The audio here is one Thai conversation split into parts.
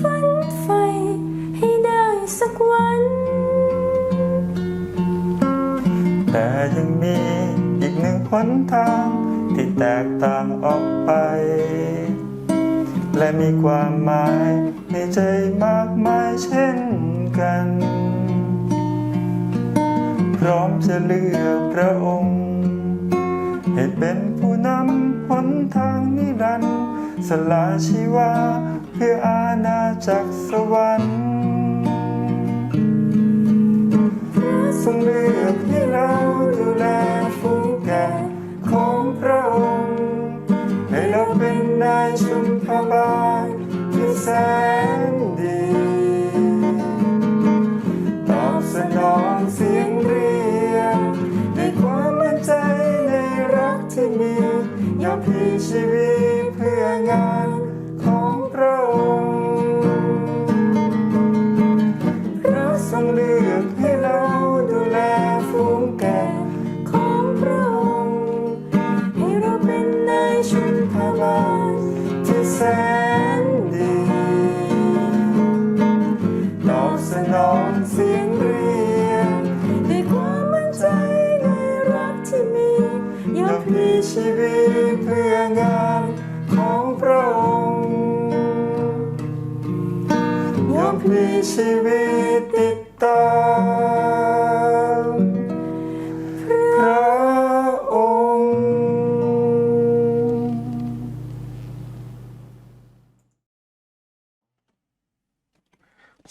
ฝันใฝ่ให้ได้สักวัน แต่ยังมีอีกหนึ่งหนทางที่แตกต่างออกไป และมีความหมายในใจมากมายเช่นกัน พร้อมจะเลือกพระองค์ให้เป็นผู้นำหนทางนิรันดร์สละชีวาืออาณาจักรสวรรค์ทรงเลือกให้เราดูแลฝูงแกะของพระองค์ ให้เราเป็นนายชุมพบาลที่แสนดี ตอบสนองเสียงเรีย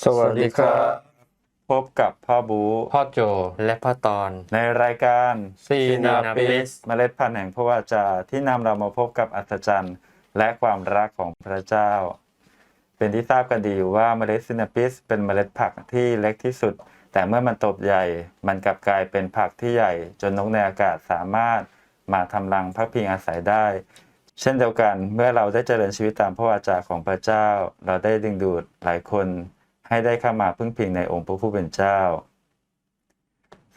สวัสดีครับ พบกับพ่อบูพ่อโจและพ่อตอน ในรายการซีนาปิสเมล็ดพันธุ์แห่งพระวาจาที่นำเรามาพบกับอัศจรรย์ และความรักของพระเจ้า เป็นที่ทราบกันดีอยู่ว่าเมล็ดซินาปิสเป็นเมล็ดผักที่เล็กที่สุด แต่เมื่อมันโตบใหญ่ มันกลับกลายเป็นผักที่ใหญ่ จนนกในอากาศสามารถมาทำรังพักพิงอาศัยได้ เช่นเดียวกันเมื่อเราได้เจริญชีวิตตามพระวาจาของพระเจ้า เราได้ดึงดูดหลายคน ให้ได้เข้ามาพึ่งพิงในองค์พระผู้เป็นเจ้า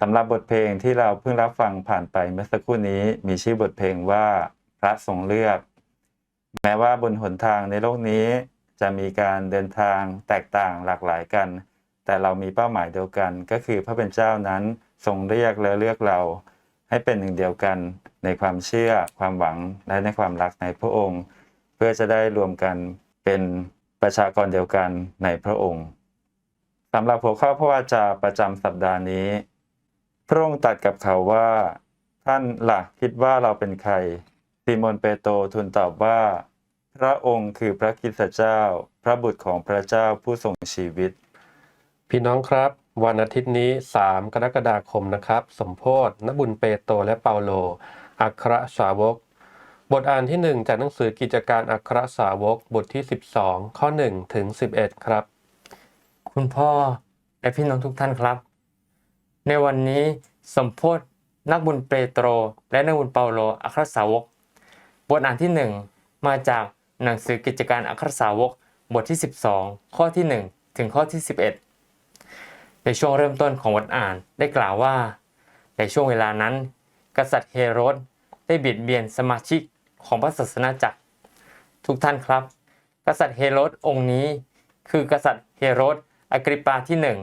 สำหรับบทเพลงที่เราเพิ่งรับฟังผ่านไปเมื่อสักครู่นี้มีชื่อบทเพลงว่าพระทรงเลือก แม้ว่าบนหนทางในโลกนี้จะมีการเดินทางแตกต่างหลากหลายกัน แต่เรามีเป้าหมายเดียวกัน ก็คือพระเป็นเจ้านั้นทรงเรียกและเลือกเรา ให้เป็นหนึ่งเดียวกันในความเชื่อความหวังและในความรักในพระองค์ เพื่อจะได้รวมกันเป็นประชากรเดียวกันในพระองค์ สำหรับหัวข้อพระวาจาประจำสัปดาห์นี้ พระองค์ตรัดกับเขาว่า ท่านล่ะคิดว่าเราเป็นใครซีโมนเปโตรทูลตอบว่า พระองค์คือพระคริสตเจ้า พระบุตรของพระเจ้าผู้ทรงชีวิต พี่น้องครับ วันอาทิตย์นี้ 3 กรกฎาคมนะครับ สมโพธนบุญเปโตรและเปาโล อัครสาวก บทอ่านที่ 1 จากหนังสือกิจการอัครสาวกบทที่ 12 ข้อ 1 ถึง 11 ครับ คุณพ่อและพี่น้องทุกท่านครับ ในวันนี้สมโพธนักบุญเปโตร และนักบุญเปาโลอัครสาวก บทอ่านที่หนึ่งมาจากหนังสือกิจการอัครสาวกบทที่ 12 ข้อที่ 1 ถึงข้อที่ 11 ในช่วงเริ่มต้นของบทอ่านได้กล่าวว่า ในช่วงเวลานั้น กษัตริย์เฮโรดได้เบียดเบียนสมาชิกของพระศาสนาจักร ทุกท่านครับ กษัตริย์เฮโรดองค์นี้ คือกษัตริย์เฮโรด อกริปาที่หนึ่ง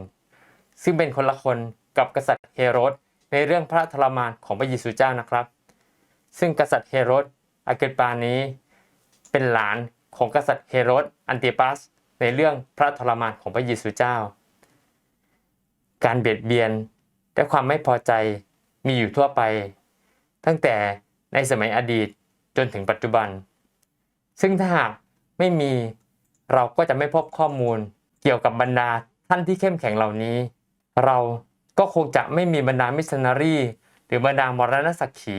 ซึ่งเป็นคนละคนกับกษัตริย์เฮโรดในเรื่องพระทรมานของพระเยซูเจ้านะครับ ซึ่งกษัตริย์เฮโรดอกริปานี้ เป็นหลานของกษัตริย์เฮโรดอันติปัส ในเรื่องพระทรมานของพระเยซูเจ้า การเบียดเบียนและความไม่พอใจมีอยู่ทั่วไป ตั้งแต่ในสมัยอดีตจนถึงปัจจุบัน ซึ่งถ้าหากไม่มีเราก็จะไม่พบข้อมูล เกี่ยวกับบรรดาท่านที่เข้มแข็งเหล่านี้ เราก็คงจะไม่มีบรรดามิชชันนารีหรือบรรดามรณสักขี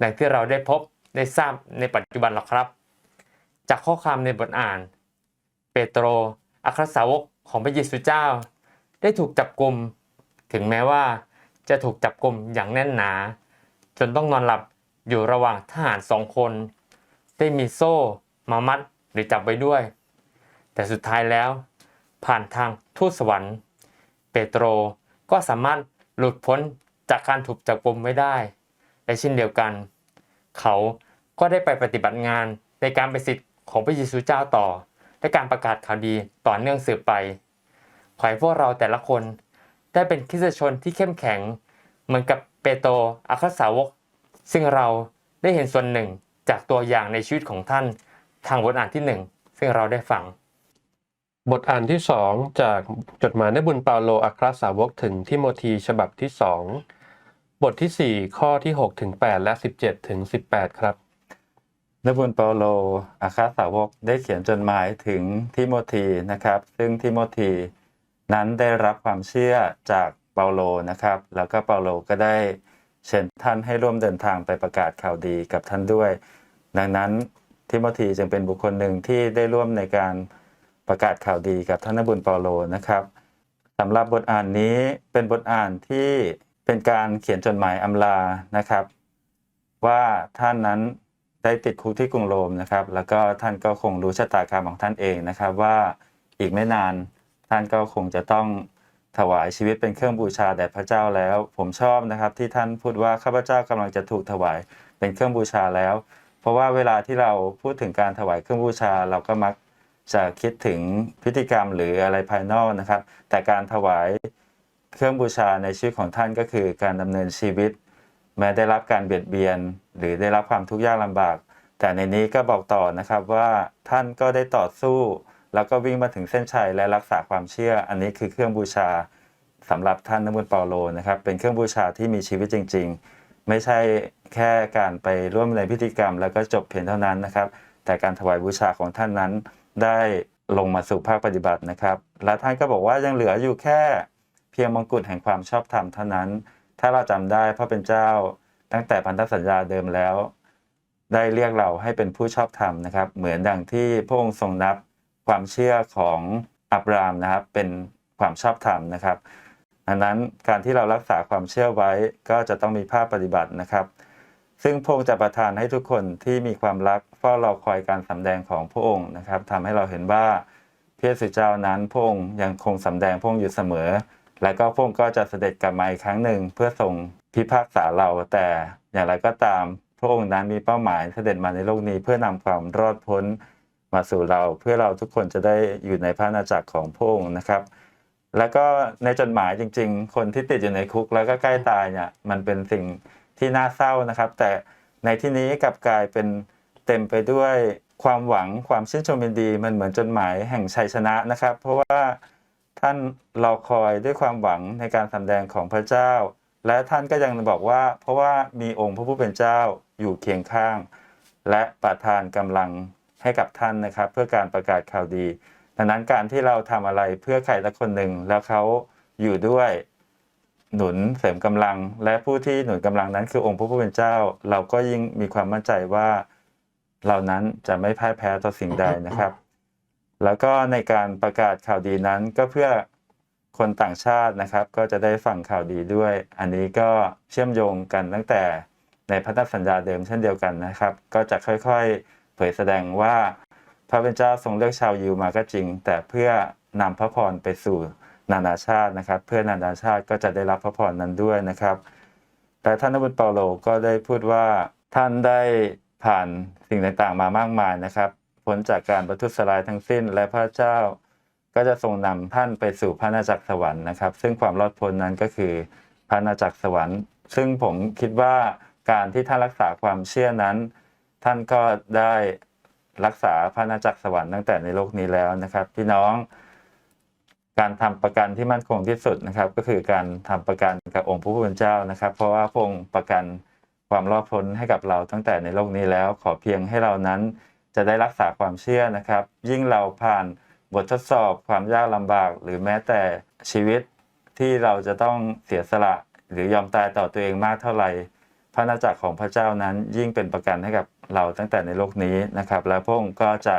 ดังที่เราได้พบได้ทราบในปัจจุบันหรอกครับ จากข้อความในบทอ่าน เปโตร อัครสาวกของพระเยซูเจ้า ได้ถูกจับกลุ่มถึงแม้ว่าจะถูกจับกลุ่มอย่างแน่นหนา จนต้องนอนหลับอยู่ระหว่างทหารสองคน ได้มีโซ่มามัดหรือจับไว้ด้วย แต่สุดท้ายแล้ว ผ่านทางทูตสวรรค์ เปโตรก็สามารถหลุดพ้นจากการถูกจับกุมไว้ได้ และเช่นเดียวกัน เขาก็ได้ไปปฏิบัติงานในการเป็นสิทธิ์ของพระเยซูเจ้าต่อ และการประกาศข่าวดีต่อเนื่องสืบไป ขอให้พวกเราแต่ละคนได้เป็นคริสตชนที่เข้มแข็ง เหมือนกับเปโตรอัครสาวก ซึ่งเราได้เห็นส่วนหนึ่งจากตัวอย่างในชีวิตของท่านทางบทอ่านที่หนึ่งซึ่งเราได้ฟัง บทอ่านที่สองจากจดหมายในบุญเปาโลอัครสาวกถึงทิโมธีฉบับที่สองบทที่ 4 ข้อที่6ถึง8และ 17ถึง18 ครับนบุญเปาโลอาคาสาวกได้เขียนจดหมายถึงทิโมธีนะครับ ซึ่งทิโมธีนั้นได้รับความเชื่อจากเปาโลนะครับ แล้วก็เปาโลก็ได้เชิญท่านให้ร่วมเดินทางไปประกาศข่าวดีกับท่านด้วย ดังนั้นทิโมธีจึงเป็นบุคคลหนึ่งที่ได้ร่วมในการ ประกาศข่าวดีกับท่านนบุญเปาโลนะครับสำหรับบทอ่านนี้เป็นบทอ่านที่เป็นการเขียนจดหมายอำลานะครับ ว่าท่านนั้นได้ติดคุกที่กรุงโรมนะครับ แล้วก็ท่านก็คงรู้ชะตากรรมของท่านเองนะครับ ว่าอีกไม่นานท่านก็คงจะต้องถวายชีวิตเป็นเครื่องบูชาแด่พระเจ้าแล้ว ผมชอบนะครับที่ท่านพูดว่าข้าพเจ้ากำลังจะถูกถวายเป็นเครื่องบูชาแล้ว เพราะว่าเวลาที่เราพูดถึงการถวายเครื่องบูชา เราก็มัก จะคิดถึงพฤติกรรมหรืออะไรภายนอกนะครับ แต่การถวายเครื่องบูชาในชีวิตของท่านก็คือการดำเนินชีวิต แม้ได้รับการเบียดเบียน หรือได้รับความทุกข์ยากลำบาก แต่ในนี้ก็บอกต่อนะครับว่าท่านก็ได้ต่อสู้ แล้วก็วิ่งมาถึงเส้นชัยและรักษาความเชื่อ อันนี้คือเครื่องบูชาสำหรับท่านนบุญเปาโลนะครับ เป็นเครื่องบูชาที่มีชีวิตจริง ๆ ไม่ใช่แค่การไปร่วมในพิธีกรรม แล้วก็จบเพียงเท่านั้นนะครับ แต่การถวายบูชาของท่านนั้น ได้ลงมาสู่ภาคปฏิบัตินะครับ และท่านก็บอกว่ายังเหลืออยู่แค่เพียงมงกุฎแห่งความชอบธรรมเท่านั้น ถ้าเราจำได้พระเป็นเจ้าตั้งแต่พันธสัญญาเดิมแล้ว ได้เรียกเราให้เป็นผู้ชอบธรรมนะครับ เหมือนดังที่พระองค์ทรงนับความเชื่อของอับรามนะครับเป็นความชอบธรรมนะครับดังนั้นการที่เรารักษาความเชื่อไว้ก็จะต้องมีภาคปฏิบัตินะครับ ซึ่งพระองค์จะประทานให้ทุกคนที่มีความรักเฝ้ารอคอยการสำแดงของพระองค์นะครับทำให้เราเห็นว่าพระเยซูเจ้านั้นพระองค์ยังคงสำแดงพระองค์อยู่เสมอ และก็พระองค์ก็จะเสด็จกลับมาอีกครั้งหนึ่งเพื่อทรงพิพากษาเราแต่อย่างไรก็ตามพระองค์นั้นมีเป้าหมายเสด็จมาในโลกนี้เพื่อนำความรอดพ้นมาสู่เราเพื่อเราทุกคนจะได้อยู่ในพระอาณาจักรของพระองค์นะครับ แล้วก็ในจดหมายจริง ๆ คนที่ติดอยู่ในคุกแล้วก็ใกล้ตายเนี่ยมันเป็นสิ่ง ที่น่าเศร้านะครับ แต่ในที่นี้กลับกลายเป็นเต็มไปด้วยความหวังความชื่นชมยินดี มันเหมือนจดหมายแห่งชัยชนะนะครับ เพราะว่าท่านรอคอยด้วยความหวังในการสำแดงของพระเจ้า และท่านก็ยังบอกว่า เพราะว่ามีองค์พระผู้เป็นเจ้าอยู่เคียงข้าง และประทานกำลังให้กับท่านนะครับ เพื่อการประกาศข่าวดีดังนั้นการที่เราทำอะไรเพื่อใครสักคนหนึ่งแล้วเขาอยู่ด้วย หนุนเสริมกำลัง และผู้ที่หนุนกำลังนั้นคือองค์พระผู้เป็นเจ้า เราก็ยิ่งมีความมั่นใจว่าเรานั้นจะไม่พ่ายแพ้ต่อสิ่งใดนะครับ แล้วก็ในการประกาศข่าวดีนั้นก็เพื่อคนต่างชาตินะครับ ก็จะได้ฟังข่าวดีด้วย อันนี้ก็เชื่อมโยงกันตั้งแต่ในพันธสัญญาเดิมเช่นเดียวกันนะครับ ก็จะค่อยๆ เผยแสดงว่าพระเป็นเจ้าทรงเลือกชาวยิวมาก็จริง แต่เพื่อนำพระพรไปสู่ นานาชาตินะครับ เพื่อนานาชาติก็จะได้รับพระพรนั้นด้วยนะครับแต่ท่านนบุตรเปาโลก็ได้พูดว่าท่านได้ผ่านสิ่งต่างๆมามากมายนะครับพ้นจากการประทุษร้ายทั้งสิ้น และพระเจ้าก็จะทรงนำท่านไปสู่พระนาจักรสวรรค์นะครับ ซึ่งความรอดพ้นนั้นก็คือพระนาจักรสวรรค์ ซึ่งผมคิดว่าการที่ท่านรักษาความเชื่อนั้น ท่านก็ได้รักษาพระนาจักรสวรรค์ตั้งแต่ในโลกนี้แล้วนะครับ พี่น้อง การทำประกันที่มั่นคงที่สุดนะครับ ก็คือการทำประกันกับองค์พระผู้เป็นเจ้านะครับ เพราะว่าพระองค์ประกันความรอดพ้นให้กับเราตั้งแต่ในโลกนี้แล้ว ขอเพียงให้เรานั้นจะได้รักษาความเชื่อนะครับ ยิ่งเราผ่านบททดสอบความยากลำบาก หรือแม้แต่ชีวิตที่เราจะต้องเสียสละหรือยอมตายต่อตัวเองมากเท่าไหร่ พระนาจักรของพระเจ้านั้นยิ่งเป็นประกันให้กับเราตั้งแต่ในโลกนี้นะครับ และพระองค์ก็จะ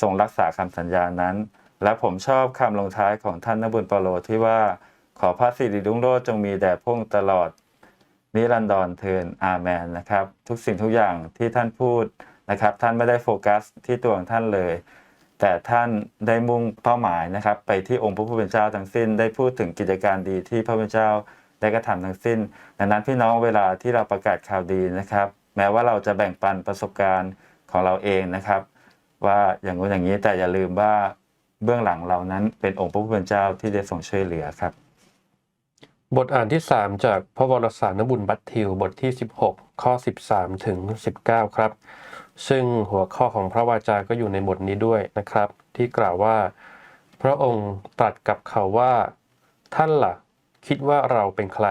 ทรงรักษาคำสัญญานั้น และผมชอบคำลงท้ายของท่านนบุญเปโลที่ว่าขอพระสิริรุ่งโรจน์จงมีแด่พงตลอด นิรันดรเทินอาเมนนะครับ ทุกสิ่งทุกอย่างที่ท่านพูดนะครับ ท่านไม่ได้โฟกัสที่ตัวของท่านเลย แต่ท่านได้มุ่งเป้าหมายนะครับ ไปที่องค์พระผู้เป็นเจ้าทั้งสิ้น ได้พูดถึงกิจการดีที่พระผู้เป็นเจ้าได้กระทำทั้งสิ้น ดังนั้นพี่น้องเวลาที่เราประกาศข่าวดีนะครับ แม้ว่าเราจะแบ่งปันประสบการณ์ของเราเองนะครับ ว่าอย่างนู้นอย่างนี้แต่อย่าลืมว่า เบื้องหลังเรานั้นเป็นองค์พระผู้เป็นเจ้าที่ได้ทรงช่วยเหลือครับ บทอ่านที่ 3 จากพระวรสารนบุญบัตทิวบทที่ 16 ข้อ 13 ถึง 19 ครับ ซึ่งหัวข้อของพระวาจาก็อยู่ในบทนี้ด้วยนะครับ ที่กล่าวว่า พระองค์ตรัสกับเขาว่า ท่านล่ะ คิดว่าเราเป็นใคร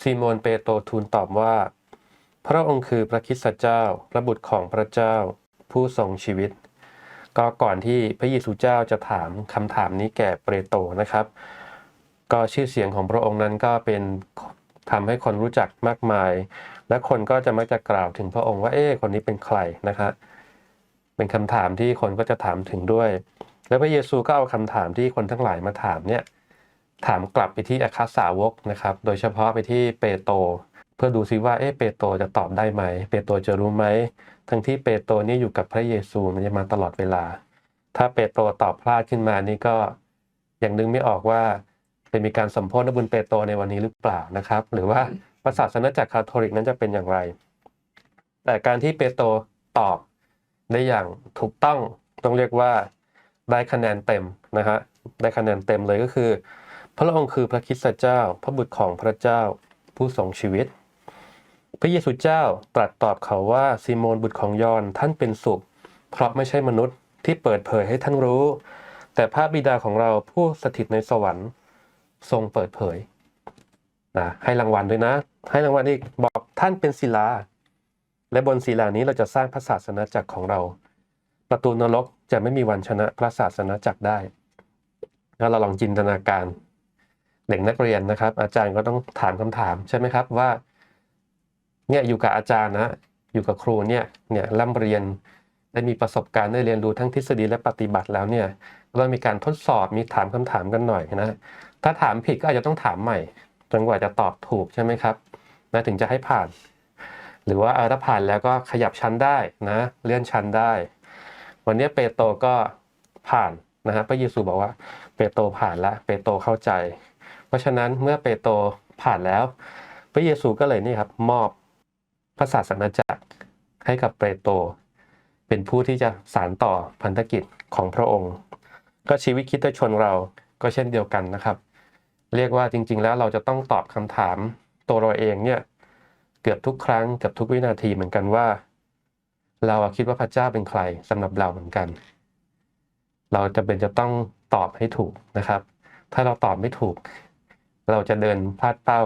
ซีโมนเปโตรทูลตอบว่า พระองค์คือพระคริสตเจ้า พระบุตรของพระเจ้า ผู้ทรงชีวิต ก็ก่อนที่พระเยซูเจ้าจะถามคำถามนี้แก่เปโตรนะครับ ก็ชื่อเสียงของพระองค์นั้นก็เป็นทำให้คนรู้จักมากมาย และคนก็จะมักจะกล่าวถึงพระองค์ว่าเอ๊ะคนนี้เป็นใครนะครับเป็นคำถามที่คนก็จะถามถึงด้วย แล้วพระเยซูก็เอาคำถามที่คนทั้งหลายมาถามเนี่ยถามกลับไปที่อาคาสาวกนะครับ โดยเฉพาะไปที่เปโตร เพื่อดูซิว่าเอ๊ะเปโตรจะตอบได้ไหม เปโตรจะรู้ไหม ทั้งที่เปโตรนี่อยู่กับพระเยซูมันจะมาตลอดเวลา ถ้าเปโตรตอบพลาดขึ้นมานี่ก็ยังนึกไม่ออกว่าจะมีการสมโพธิบุญเปโตรในวันนี้หรือเปล่านะครับ หรือว่าพระศาสนาจักรคาทอลิกนั้นจะเป็นอย่างไร แต่การที่เปโตรตอบได้อย่างถูกต้องต้องเรียกว่าได้คะแนนเต็มนะฮะได้คะแนนเต็มเลยก็คือ พระองค์คือพระคริสตเจ้า พระบุตรของพระเจ้าผู้ทรงชีวิต พระเยซูเจ้าตรัสตอบเขาว่าซีโมนบุตรของยอนท่านเป็นสุข เพราะไม่ใช่มนุษย์ที่เปิดเผยให้ท่านรู้ แต่พระบิดาของเราผู้สถิตในสวรรค์ทรงเปิดเผยนะให้รางวัลด้วยนะ ให้รางวัลอีกบอกท่านเป็นศิลา และบนศิลานี้เราจะสร้างพระศาสนาจักรของเรา ประตูนรกจะไม่มีวันชนะพระศาสนาจักรได้แล้วเราลองจินตนาการ เด็กนักเรียนนะครับ อาจารย์ก็ต้องถามคำถามใช่ไหมครับว่า เนี่ยอยู่กับอาจารย์นะอยู่กับครูเนี่ยเนี่ยร่ำเรียนได้มีประสบการณ์ได้เรียนรู้ทั้งทฤษฎีและปฏิบัติแล้วเนี่ยเรามีการทดสอบมีถามคำถามกันหน่อยนะถ้าถามผิดก็อาจจะต้องถามใหม่จนกว่าจะตอบถูกใช่ไหมครับนะถึงจะให้ผ่าน หรือว่าเออถ้าผ่านแล้วก็ขยับชั้นได้นะเลื่อนชั้นได้ วันนี้เปโตก็ผ่านนะฮะพระเยซูบอกว่าเปโตผ่านแล้วเปโตเข้าใจ เพราะฉะนั้นเมื่อเปโตผ่านแล้ว พระเยซูก็เลยนี่ครับมอบ พระศาสนาจักรให้กับเปโตรเป็นผู้ที่จะสานต่อพันธกิจของพระองค์ ก็ชีวิตคิดชนเราก็เช่นเดียวกันนะครับ เรียกว่าจริง ๆ แล้วเราจะต้องตอบคำถามตัวเราเองเนี่ยเกือบทุกครั้งเกือบทุกวินาทีเหมือนกันว่า เราคิดว่าพระเจ้าเป็นใครสำหรับเราเหมือนกัน เราจะเป็นจะต้องตอบให้ถูกนะครับ ถ้าเราตอบไม่ถูก เราจะเดินพลาดเป้า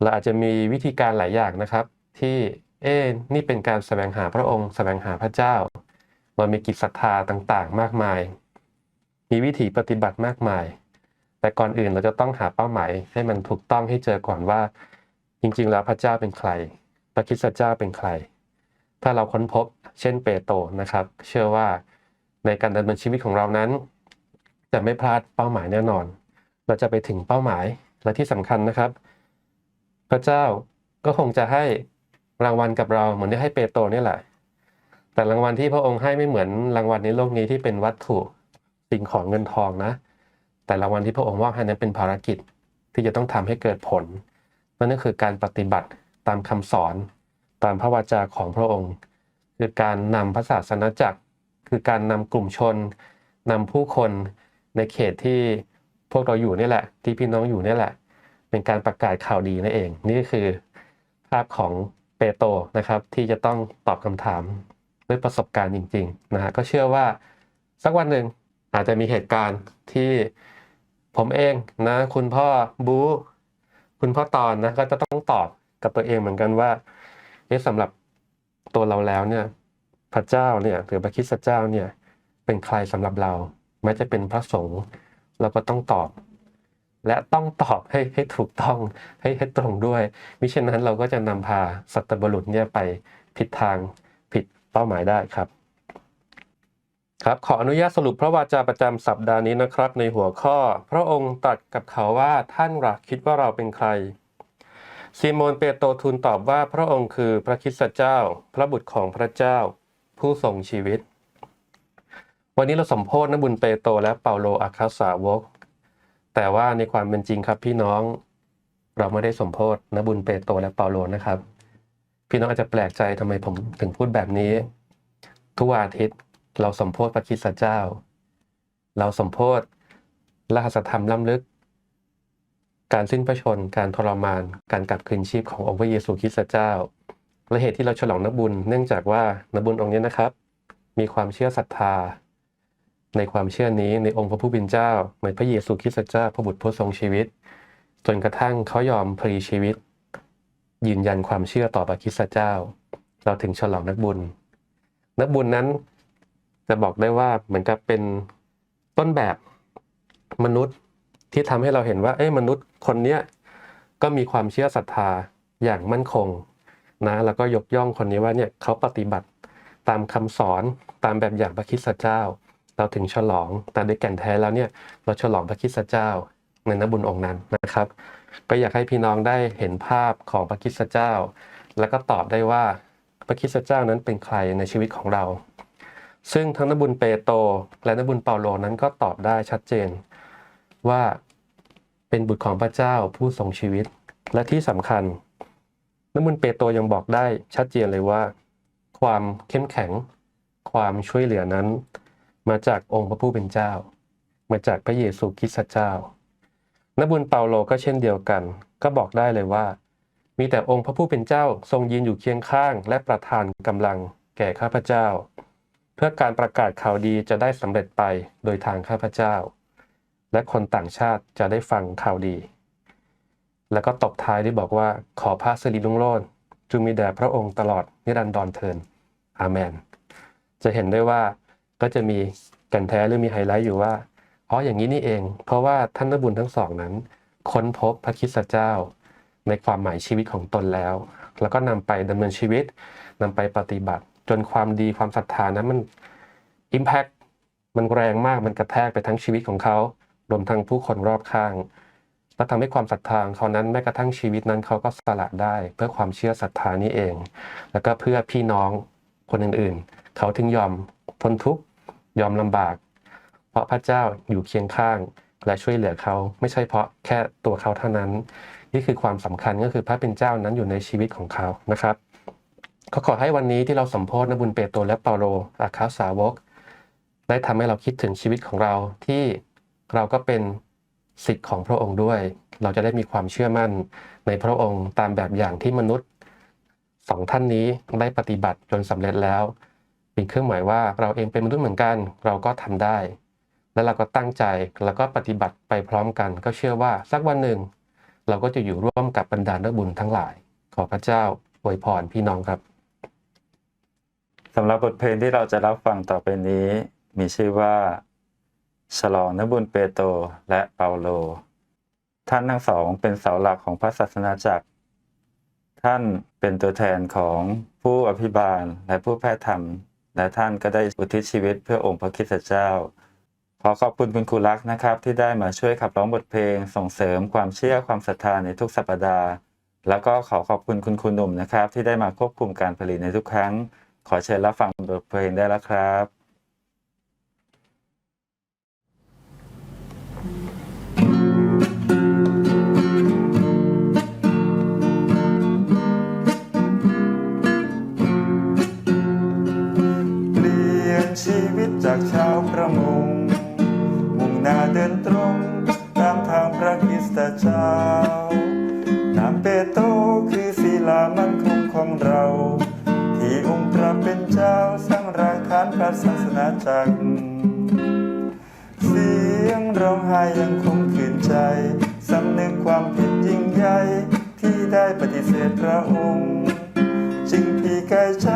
เราอาจจะมีวิธีการหลายอย่างนะครับ ที่เอ๊นี่เป็นการแสวงหาพระองค์แสวงหาพระเจ้าเรามีกิจศรัทธาต่างๆ มากมาย มีวิธีปฏิบัติมากมาย แต่ก่อนอื่นเราจะต้องหาเป้าหมายให้มันถูกต้องให้เจอก่อนว่า จริงๆ แล้วพระเจ้าเป็นใคร พระคริสตเจ้าเป็นใคร ถ้าเราค้นพบเช่นเปโตรนะครับ เชื่อว่าในการดำเนินชีวิตของเรานั้น จะไม่พลาดเป้าหมายแน่นอน เราจะไปถึงเป้าหมายและที่สำคัญนะครับ พระเจ้าก็คงจะให้ รางวัลกับเราเหมือนที่ให้เปโตรนี่แหละ แต่รางวัลที่พระองค์ให้ไม่เหมือนรางวัลในโลกนี้ที่เป็นวัตถุสิ่งของเงินทองนะ แต่รางวัลที่พระองค์มอบให้นั้นเป็นภารกิจที่จะต้องทำให้เกิดผลนั่นก็คือการปฏิบัติตามคำสอนตามพระวจาของพระองค์ คือการนำพระศาสนาจักร คือการนำกลุ่มชนนำผู้คนในเขตที่พวกเราอยู่นี่แหละ ที่พี่น้องอยู่นี่แหละ เป็นการประกาศข่าวดีนั่นเอง นี่คือภาพของ เปโตรนะครับ ที่จะต้องตอบคำถามด้วยประสบการณ์จริงๆนะฮะก็เชื่อว่าสักวันหนึ่งอาจจะมีเหตุการณ์ที่ผมเองนะคุณพ่อบูคุณพ่อตอนนะก็จะต้องตอบกับตัวเองเหมือนกันว่าเอ๊ะสำหรับตัวเราแล้วเนี่ยพระเจ้าเนี่ยหรือพระคริสตเจ้าเนี่ยเป็นใครสำหรับเราแม้จะเป็นพระสงฆ์เราก็ต้องตอบ และต้องตอบให้ให้ถูกต้องให้ให้ตรงด้วย มิฉะนั้นเราก็จะนำพาสัตบุรุษเนี่ยไปผิดทางผิดเป้าหมายได้ครับครับขออนุญาตสรุปพระวาจาประจำสัปดาห์นี้นะครับ ในหัวข้อ พระองค์ตรัสกับเขาว่าท่านรักคิดว่าเราเป็นใครซีโมนเปโตรทูลตอบว่าพระองค์คือพระคริสตเจ้า พระบุตรของพระเจ้า ผู้ทรงชีวิต วันนี้เราสมโพธนบุญเปโตรและเปาโลอัครสาวก แต่ว่าในความเป็นจริงครับพี่น้องเราไม่ได้สมโพธนบุญเปโตรและเปาโลนะครับ พี่น้องอาจจะแปลกใจทำไมผมถึงพูดแบบนี้ ทุกวันอาทิตย์เราสมโพธพระคริสตเจ้า เราสมโพธรหัสธรรมล้ำลึก การสิ้นพระชน การทรมาน การกลับคืนชีพขององค์พระเยซูคริสต์เจ้า และเหตุที่เราฉลองนักบุญ เนื่องจากว่านักบุญองค์นี้นะครับ มีความเชื่อศรัทธา ในความเชื่อนี้ในองค์พระผู้เป็นเจ้าในพระเยซูคริสต์เจ้าพระบุตรผู้ทรงชีวิต จนกระทั่งเขายอมพลีชีวิต ยืนยันความเชื่อต่อพระคริสต์เจ้า เราถึงฉลองนักบุญ นักบุญนั้นจะบอกได้ว่าเหมือนกับเป็นต้นแบบมนุษย์ที่ทำให้เราเห็นว่าเอ้ยมนุษย์คนเนี้ยก็มีความเชื่อศรัทธาอย่างมั่นคงนะแล้วก็ยกย่องคนนี้ว่าเนี่ยเขาปฏิบัติตามคำสอนตามแบบอย่างพระคริสต์เจ้า เราถึงฉลอง แต่โดยแก่นแท้แล้วเนี่ยเราฉลองพระคริสเจ้าในนบุญองค์นั้นนะครับ ก็อยากให้พี่น้องได้เห็นภาพของพระคริสเจ้า แล้วก็ตอบได้ว่าพระคริสเจ้านั้นเป็นใครในชีวิตของเรา ซึ่งทั้งนบุญเปโตรและนบุญเปาโลนั้นก็ตอบได้ชัดเจน ว่าเป็นบุตรของพระเจ้าผู้ทรงชีวิต และที่สำคัญนบุญเปโตรยังบอกได้ชัดเจนเลยว่า ความเข้มแข็ง ความช่วยเหลือนั้น มาจากองค์พระผู้เป็นเจ้า มาจากพระเยซูคริสต์เจ้านบุญเปาโลก็เช่นเดียวกัน ก็บอกได้เลยว่า มีแต่องค์พระผู้เป็นเจ้าทรงยืนอยู่เคียงข้าง และประทานกำลังแก่ข้าพเจ้า เพื่อการประกาศข่าวดีจะได้สำเร็จไปโดยทางข้าพเจ้า และคนต่างชาติจะได้ฟังข่าวดี แล้วก็ตบท้ายด้วยบอกว่าขอพระสิริรุ่งโรจน์จงมีแด่พระองค์ตลอดนิรันดรเทินอาเมน จะเห็นได้ว่า ก็จะมีแกันแท้หรือมีไฮไลท์อยู่ว่าอ๋ออย่างนี้นี่เอง เพราะว่าท่านนบุญทั้งสองนั้น ค้นพบพระคริสตเจ้า ในความหมายชีวิตของตนแล้ว แล้วก็นำไปดำเนินชีวิตนำไปปฏิบัติ จนความดีความศรัทธานั้นมัน Impact มันแรงมากมันกระแทกไปทั้งชีวิตของเขารวมทั้งผู้คนรอบข้างและทำให้ความศรัทธาของเขานั้นแม้กระทั่งชีวิตนั้นเขาก็สละได้ เพื่อความเชื่อศรัทธานี้เอง แล้วก็เพื่อพี่น้องคนอื่นๆ เขาถึงยอม ทนทุกข์ยอมลำบาก เพราะพระเจ้าอยู่เคียงข้างและช่วยเหลือเขา ไม่ใช่เพราะแค่ตัวเขาเท่านั้น นี่คือความสำคัญก็คือพระเป็นเจ้านั้นอยู่ในชีวิตของเขานะครับก็ขอให้วันนี้ที่เราสมโพธนบุญเปโตรและเปาโลอาคาสาวก ได้ทำให้เราคิดถึงชีวิตของเราที่เราก็เป็นสิทธิ์ของพระองค์ด้วย เราจะได้มีความเชื่อมั่นในพระองค์ตามแบบอย่างที่มนุษย์สองท่านนี้ได้ปฏิบัติจนสำเร็จแล้ว เป็นเครื่องหมายว่าเราเองเป็นมนุษย์เหมือนกัน เราก็ทำได้ และเราก็ตั้งใจแล้วก็ปฏิบัติไปพร้อมกัน ก็เชื่อว่าสักวันหนึ่ง เราก็จะอยู่ร่วมกับบรรดานักบุญทั้งหลาย ขอพระเจ้าอวยพรพี่น้องครับสำหรับบทเพลงที่เราจะรับฟังต่อไปนี้ มีชื่อว่าฉลองนบุญเปโตรและเปาโล ท่านทั้งสองเป็นเสาหลักของพระศาสนาจักร ท่านเป็นตัวแทนของผู้อภิบาลและผู้แพทย์ธรรม และท่านก็ได้อุทิศชีวิตเพื่อองค์พระคิดเจ้า ขอขอบคุณคุณครูรักษ์นะครับ ที่ได้มาช่วยขับร้องบทเพลง ส่งเสริมความเชื่อความศรัทธาในทุกสัปดาห์ แล้วก็ขอขอบคุณคุณครูหนุ่มนะครับ ที่ได้มาควบคุมการผลิตในทุกครั้ง ขอเชิญรับฟังบทเพลงได้แล้วครับ เดินตรง ตามทางพระคริสตเจ้านามเปโตรคือศีลามั่นคงของเรา ที่องค์พระเป็นเจ้าสร้างรากฐานพระศาสนาจักร เสียงร้องไห้ยังคงขืนใจ สำนึกความผิดยิ่งใหญ่ที่ได้ปฏิเสธพระองค์จึงพี่กายใจ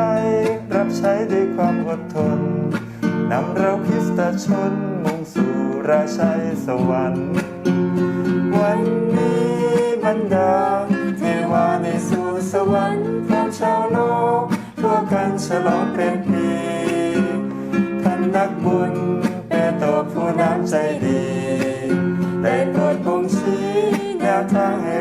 รับใช้ด้วยความอดทนนำเราคริสตชน ประชัยสวรรค์ วันนี้บรรดาเทวาในสู่สวรรค์พร้อมชาวโลกทั่วกันฉลองเป็นปีท่านนักบุญเปโตรผู้น้ำใจดี ได้โปรดบ่งชี้แนวทางให้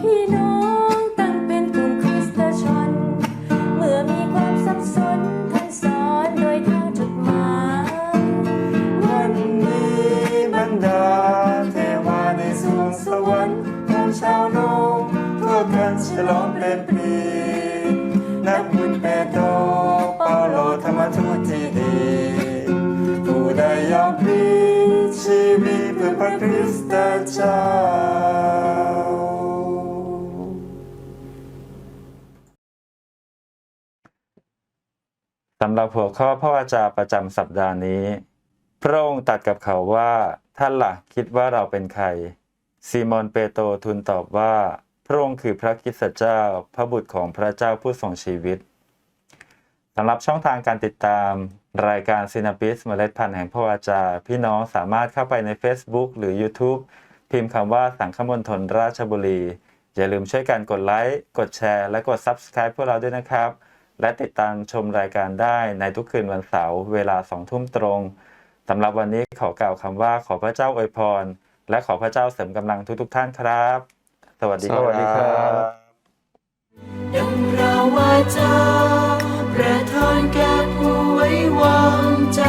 พี่น้อง กับหัวข้อพระวจาประจำสัปดาห์นี้ พระองค์ตัดกับเขาว่าท่านล่ะคิดว่าเราเป็นใคร ซีโมนเปโตรทูลตอบว่า พระองค์คือพระคิสตเจ้า พระบุตรของพระเจ้าผู้ทรงชีวิตสำหรับช่องทางการติดตาม รายการซินาปิสเมล็ดพันธุ์แห่งพระวจา พี่น้องสามารถเข้าไปใน Facebook หรือ YouTube พิมพ์คำว่าสังฆมณฑลราชบุรี อย่าลืมช่วยกันกดไลค์ กดแชร์ และกด Subscribe พวกเราด้วยนะครับ และติดตามชมรายการได้ในทุกคืนวันเสาร์เวลาสองทุ่มตรงสำหรับวันนี้ขอกล่าวคำว่าขอพระเจ้าอวยพร และขอพระเจ้าเสริมกำลังทุกๆกท่านครับ สวัสดีครับสวัสดีครับดังระวาจาประทานแก่ผู้ไว้วางใจ